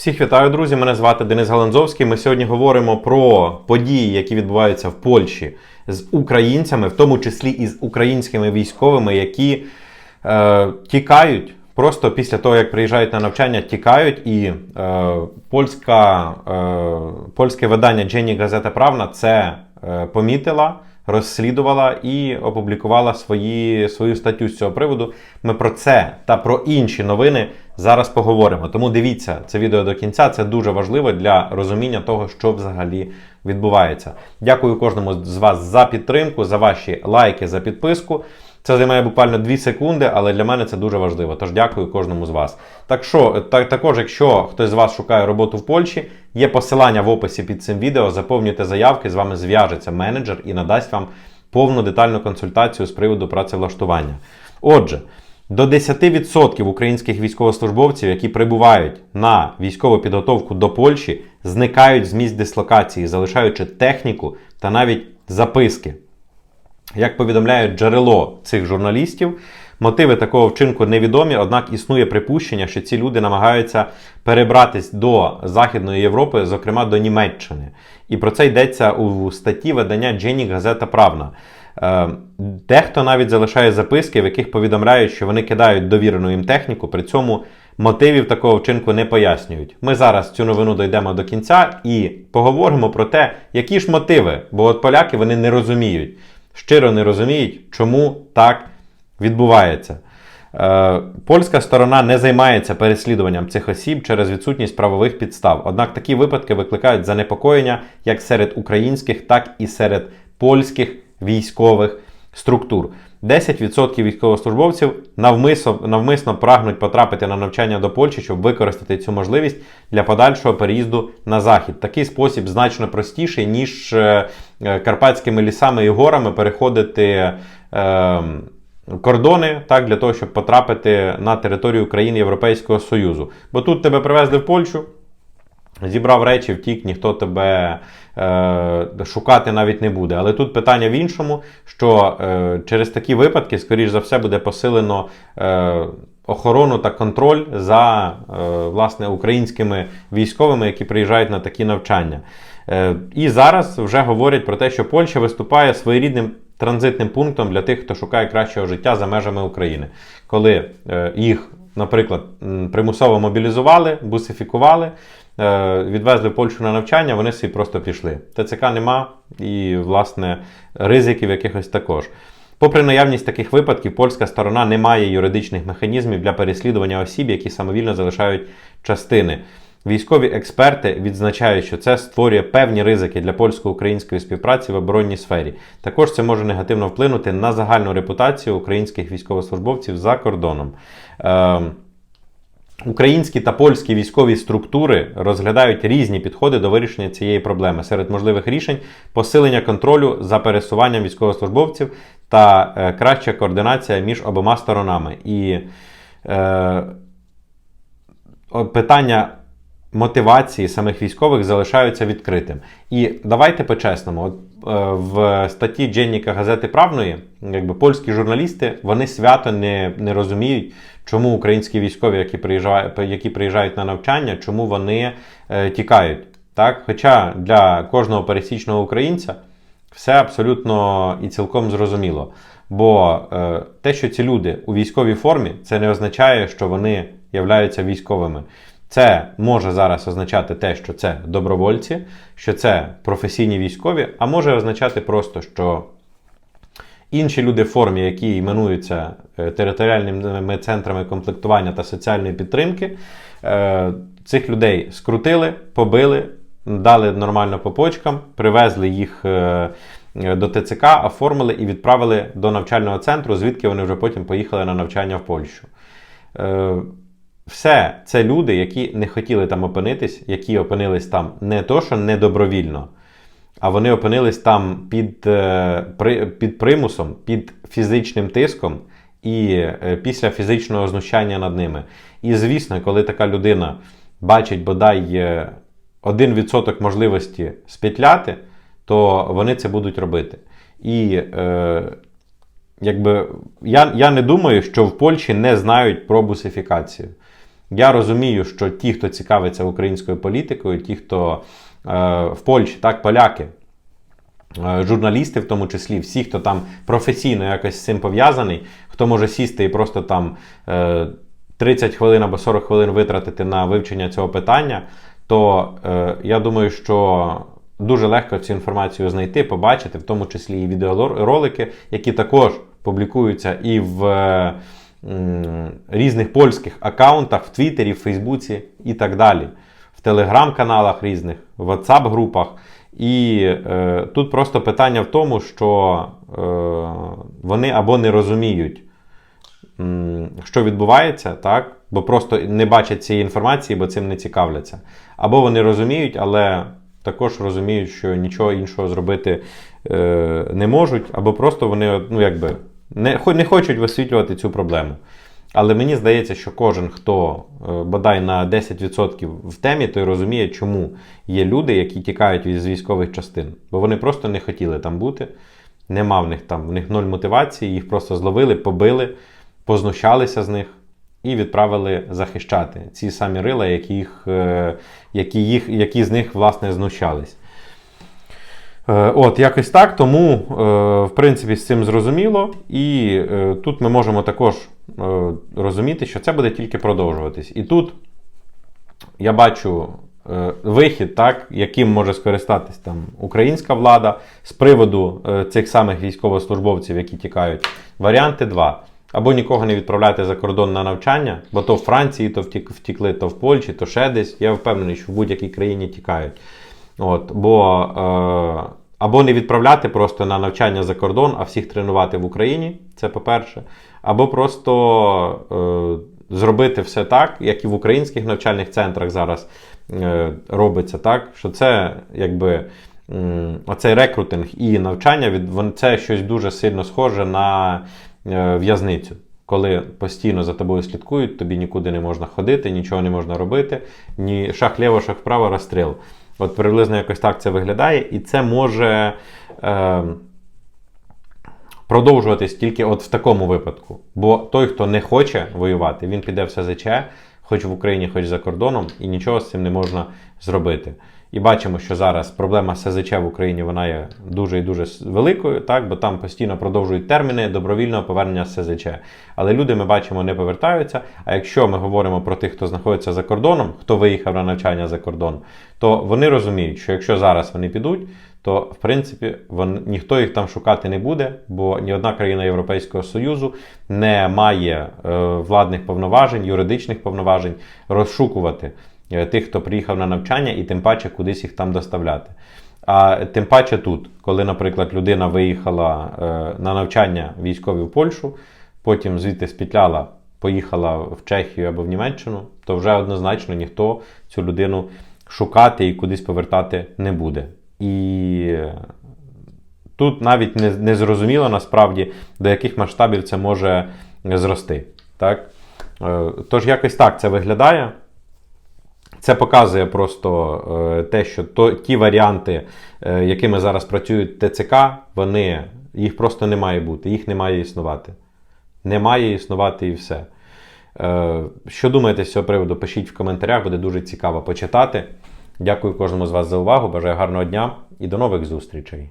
Всіх вітаю, друзі! Мене звати Денис Галанзовський. Ми сьогодні говоримо про події, які відбуваються в Польщі з українцями, в тому числі і з українськими військовими, які е, тікають просто після того, як приїжджають на навчання, тікають. І е, польська, е, польське видання Джені Газета Правна це е, помітила. Розслідувала і опублікувала свої, свою статтю з цього приводу. Ми про це та про інші новини зараз поговоримо. Тому дивіться це відео до кінця. Це дуже важливо для розуміння того, що взагалі відбувається. Дякую кожному з вас за підтримку, за ваші лайки, за підписку. Це займає буквально 2 секунди, але для мене це дуже важливо. Тож дякую кожному з вас. Так що, так, також, якщо хтось з вас шукає роботу в Польщі, є посилання в описі під цим відео. Заповнюйте заявки, з вами зв'яжеться менеджер і надасть вам повну детальну консультацію з приводу працевлаштування. Отже, до 10% українських військовослужбовців, які прибувають на військову підготовку до Польщі, зникають з місць дислокації, залишаючи техніку та навіть записки. Як повідомляє джерело цих журналістів, мотиви такого вчинку невідомі, однак існує припущення, що ці люди намагаються перебратись до Західної Європи, зокрема до Німеччини. І про це йдеться у статті видання Дженік Газета Правна. Е, Дехто навіть залишає записки, в яких повідомляють, що вони кидають довірену їм техніку, при цьому мотивів такого вчинку не пояснюють. Ми зараз цю новину дійдемо до кінця і поговоримо про те, які ж мотиви, бо от поляки вони не розуміють щиро не розуміють, чому так відбувається. Е, Польська сторона не займається переслідуванням цих осіб через відсутність правових підстав. Однак такі випадки викликають занепокоєння як серед українських, так і серед польських військових структур. 10% військовослужбовців навмисно, навмисно прагнуть потрапити на навчання до Польщі, щоб використати цю можливість для подальшого переїзду на захід. Такий спосіб значно простіший, ніж е, карпатськими лісами і горами переходити. Е, Кордони так для того, щоб потрапити на територію країн Європейського Союзу. Бо тут тебе привезли в Польщу, зібрав речі, втік, ніхто тебе е, шукати навіть не буде. Але тут питання в іншому, що е, через такі випадки, скоріш за все, буде посилено е, охорону та контроль за е, власне українськими військовими, які приїжджають на такі навчання. Е, і зараз вже говорять про те, що Польща виступає своєрідним. Транзитним пунктом для тих, хто шукає кращого життя за межами України, коли е, їх, наприклад, примусово мобілізували, бусифікували, Е, відвезли в Польщу на навчання, вони собі просто пішли. ТЦК нема і, власне, ризиків якихось також. Попри наявність таких випадків, польська сторона не має юридичних механізмів для переслідування осіб, які самовільно залишають частини. Військові експерти відзначають, що це створює певні ризики для польсько-української співпраці в оборонній сфері. Також це може негативно вплинути на загальну репутацію українських військовослужбовців за кордоном. Е Українські та польські військові структури розглядають різні підходи до вирішення цієї проблеми. Серед можливих рішень посилення контролю за пересуванням військовослужбовців та е, краща координація між обома сторонами. І е, питання мотивації самих військових залишаються відкритим. І давайте по-чесному, от, е, в статті Дженніка газети Правної, якби польські журналісти вони свято не, не розуміють чому українські військові, які приїжджають які приїжджають на навчання, чому вони е, тікають. Так? Хоча для кожного пересічного українця все абсолютно і цілком зрозуміло. Бо е, те, що ці люди у військовій формі, це не означає, що вони являються військовими. Це може зараз означати те, що це добровольці, що це професійні військові, а може означати просто, що Інші люди в формі, які іменуються е, територіальними центрами комплектування та соціальної підтримки, е, цих людей скрутили, побили, дали нормально по почкам, привезли їх е, до ТЦК, оформили і відправили до навчального центру, звідки вони вже потім поїхали на навчання в Польщу. Все це люди, які не хотіли там опинитись, які опинились там не то, що недобровільно а вони опинились там під, е, під примусом, під фізичним тиском і е, після фізичного знущання над ними. І звісно, коли така людина бачить бодай 1% е, можливості спетляти, то вони це будуть робити. І е, якби я я не думаю, що в Польщі не знають про бусифікацію. Я розумію, що ті, хто цікавиться українською політикою, ті, хто е, в Польщі, так, поляки, е, журналісти, в тому числі, всі, хто там професійно якось з цим пов'язаний, хто може сісти і просто там е, 30 хвилин або 40 хвилин витратити на вивчення цього питання, то е, я думаю, що дуже легко цю інформацію знайти, побачити, в тому числі і відеоролики, які також публікуються і в е, різних польських аккаунтах, в Твіттері, в Фейсбуці і так далі, в телеграм-каналах різних, в WhatsApp-групах. І е, тут просто питання в тому, що е, вони або не розуміють, що відбувається, так? бо просто не бачать цієї інформації, бо цим не цікавляться. Або вони розуміють, але також розуміють, що нічого іншого зробити е, не можуть, або просто вони ну, якби, не, не хочуть висвітлювати цю проблему. Але мені здається, що кожен, хто е, бодай на 10% в темі, той розуміє, чому є люди, які тікають з військових частин. Бо вони просто не хотіли там бути. Нема в них там, в них ноль мотивації, їх просто зловили, побили, познущалися з них і відправили захищати ці самі рила, які, їх, е, які, їх, які з них власне знущались. Е, От, якось так. Тому, е, в принципі, з цим зрозуміло. І е, тут ми можемо також розуміти, що це буде тільки продовжуватись. І тут я бачу вихід, так, яким може скористатись там українська влада з приводу цих самих військовослужбовців, які тікають. Варіанти два. Або нікого не відправляти за кордон на навчання, бо то в Франції, то втік, втікли, то в Польщі, то ще десь. Я впевнений, що в будь-якій країні тікають. От, бо або не відправляти просто на навчання за кордон, а всіх тренувати в Україні, це по-перше. Або просто е, зробити все так, як і в українських навчальних центрах зараз е, робиться, так, що це якби. м, Оцей рекрутинг і навчання від це щось дуже сильно схоже на е, в'язницю, коли постійно за тобою слідкують, тобі нікуди не можна ходити, нічого не можна робити, ні шах ліво, шах вправо, розстріл. От приблизно якось так це виглядає, і це може е, продовжуватись тільки от в такому випадку. Бо той, хто не хоче воювати, він піде в СЗЧ, хоч в Україні, хоч за кордоном, і нічого з цим не можна зробити. І бачимо, що зараз проблема СЗЧ в Україні вона є дуже і дуже великою, так, бо там постійно продовжують терміни добровільного повернення СЗЧ. Але люди ми бачимо не повертаються. А якщо ми говоримо про тих, хто знаходиться за кордоном, хто виїхав на навчання за кордон, то вони розуміють, що якщо зараз вони підуть, то в принципі вон, ніхто їх там шукати не буде, бо ні одна країна Європейського Союзу не має е, владних повноважень, юридичних повноважень розшукувати е, тих, хто приїхав на навчання, і тим паче кудись їх там доставляти. А тим паче тут, коли, наприклад, людина виїхала е, на навчання військові в Польщу, потім звідти спітляла, поїхала в Чехію або в Німеччину, то вже однозначно ніхто цю людину шукати і кудись повертати не буде. І тут навіть не, не зрозуміло насправді, до яких масштабів це може зрости. Так? Е, Тож якось так це виглядає. Це показує просто е, те, що то, ті варіанти, е, якими зараз працюють ТЦК, вони, їх просто не має бути, їх не має існувати. Не має існувати і все. Що думаєте з цього приводу? Пишіть в коментарях, буде дуже цікаво почитати. Дякую кожному з вас за увагу. Бажаю гарного дня і до нових зустрічей.